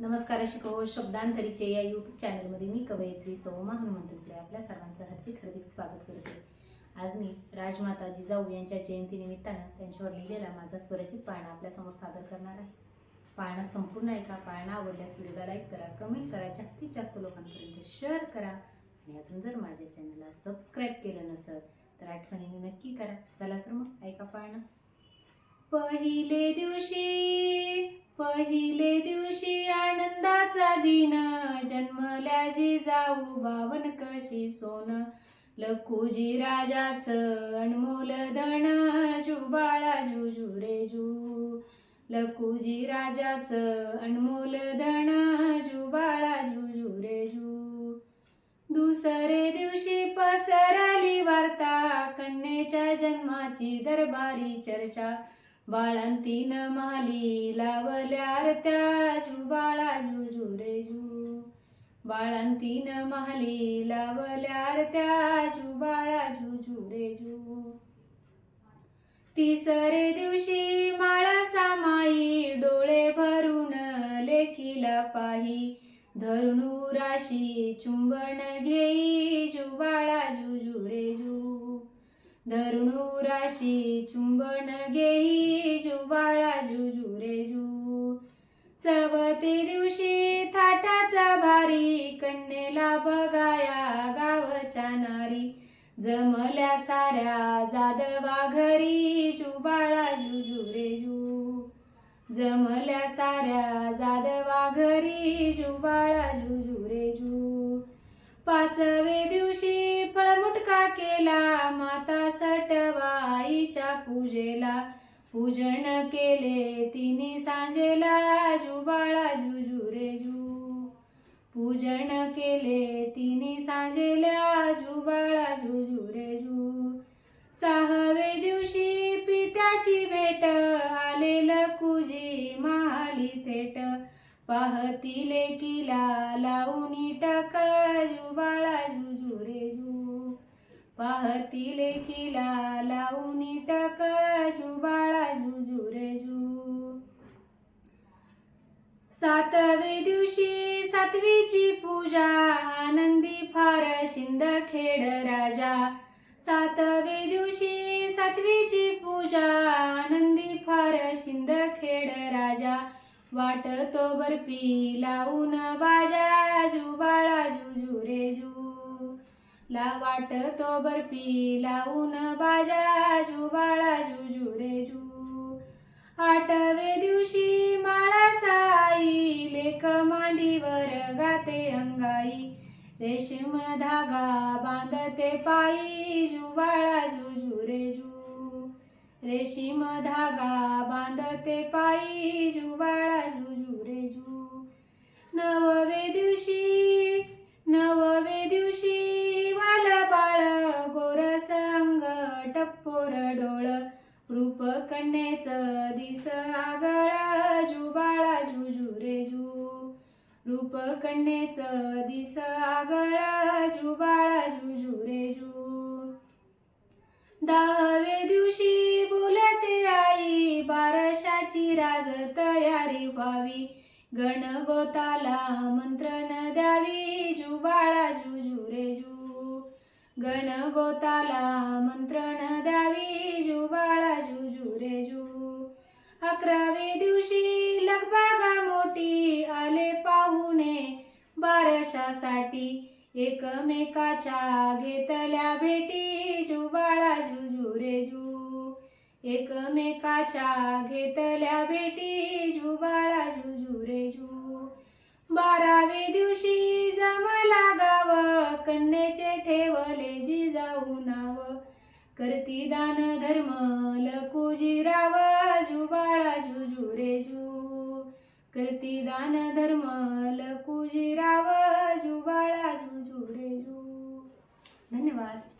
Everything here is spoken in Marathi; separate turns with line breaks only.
नमस्कार शिको शब्दांतरीचे या यूट्यूब चॅनलमध्ये मी कवयित्री सौमा हनुमंतुकडे आपल्या सर्वांचं हार्दिक हार्दिक स्वागत करते. आज मी राजमाता जिजाऊ यांच्या जयंतीनिमित्तानं त्यांच्यावर लिहिलेला माझा स्वरचित पाळणा आपल्यासमोर सादर करणार आहे. पाळणा संपूर्ण ऐका पाळणा आवडल्यास व्हिडिओला लाईक करा कमेंट करा जास्तीत जास्त लोकांपर्यंत शेअर करा. आणि अजून जर माझ्या चॅनलला सबस्क्राईब केलं नसेल तर आठवणीने नक्की करा. चला तर मग ऐका पाळणा. पहिले दिवशी पहिले दिवशी आनंदाचा दिन. जन्मल्या जिजाऊ बावन कशी सोन. लखुजी राजाच अनमोल धन. जुबाळा जुजू रे जू. लखुजी राजाच अनमोल धन. जुबाळा जुजू रे जू. दुसरे दिवशी पसरली वार्ता. कन्येच्या जन्माची दरबारी चर्चा. बाळंतीन माली लावल्या त्या बाळाजू जुजू रे जू बाळंतीन माली लावल्या त्या बाळाजू जुजू रे जू तिसरे दिवशी माळा सामाई डोळे भरून लेकीला पाही. धरून राशी चुंबन घेई जुबाळा धरुणुराशी चुंबन घेई जुबाळा जुजू रे जू. चवते दिवशी थाटाचा भारी कन्येला बघाया गावच्या नारी. जमल्या साऱ्या जादवा घरी जुबाळा जुजू रे जू. जमल्या साऱ्या जादवा घरी जुबाळा जुजू रे जू. पाचवे दिवशी केला माता सटवाईच्या पूजेला. पूजन केले तिने सांजेला जुबाळा जुजू रे जू. पूजन केले तिने सांजेला जुबाळा जुजू रे जू. सहावे दिवशी पित्याची भेट आलेलं कुजी महाली थेट. पाहतीले किला लावून टाका जुबाळा जुजू पाहती किला लावून टाक जुबाळा जुजू रेजू सातवे दिवशी सातवीची पूजा आनंदी फार शिंदखेड राजा. सातवे दिवशी सातवीची पूजा आनंदी फार शिंदखेड राजा. वाटतो बर्फी लावून बाजा जुबाळा जुजू रेजू ला वाटतो बर्फी लावून बाजा जुबाळा जुजू रे जू. आठवे दिवशी माळा साई लेख मांडीवर गाते अंगाई. रेशीम धागा बांधते पायी जुबाळा जुजू रे जू. रेशीम धागा बांधते पायी जुबाळा जुजू रे जू. नववे दिवशी कन्येच दिस आगळ जुबाळा जुजू रे जू. रूप कन्येच दिस आगळ जुबाळा जुजू रे जू. दहावे दिवशी बोलते आई बारशाची राग तयारी व्हावी. गणगोताला मंत्रण द्यावी जुबाळा जुजू रे जू. गणगोताला मंत्रण द्यावी जुबाळा जू. अकरावे दिवशी लगबागा मोठी आले पाहुणे. बारशासाठी एकमेकाच्या घेतल्या भेटी. जुबाळा जुजू रे जू. एकमेकाच्या घेतल्या भेटी. जुबाळा जुजू रे जू. बारावे दिवशी जमला गाव कन्येचे ठेवले जिजाऊ नाव. करती दान धर्म लकुजीराव जुबाळा जुजू रे जू. करती दान धर्म लकुजीराव जुबाळा जुजू रे जू. धन्यवाद.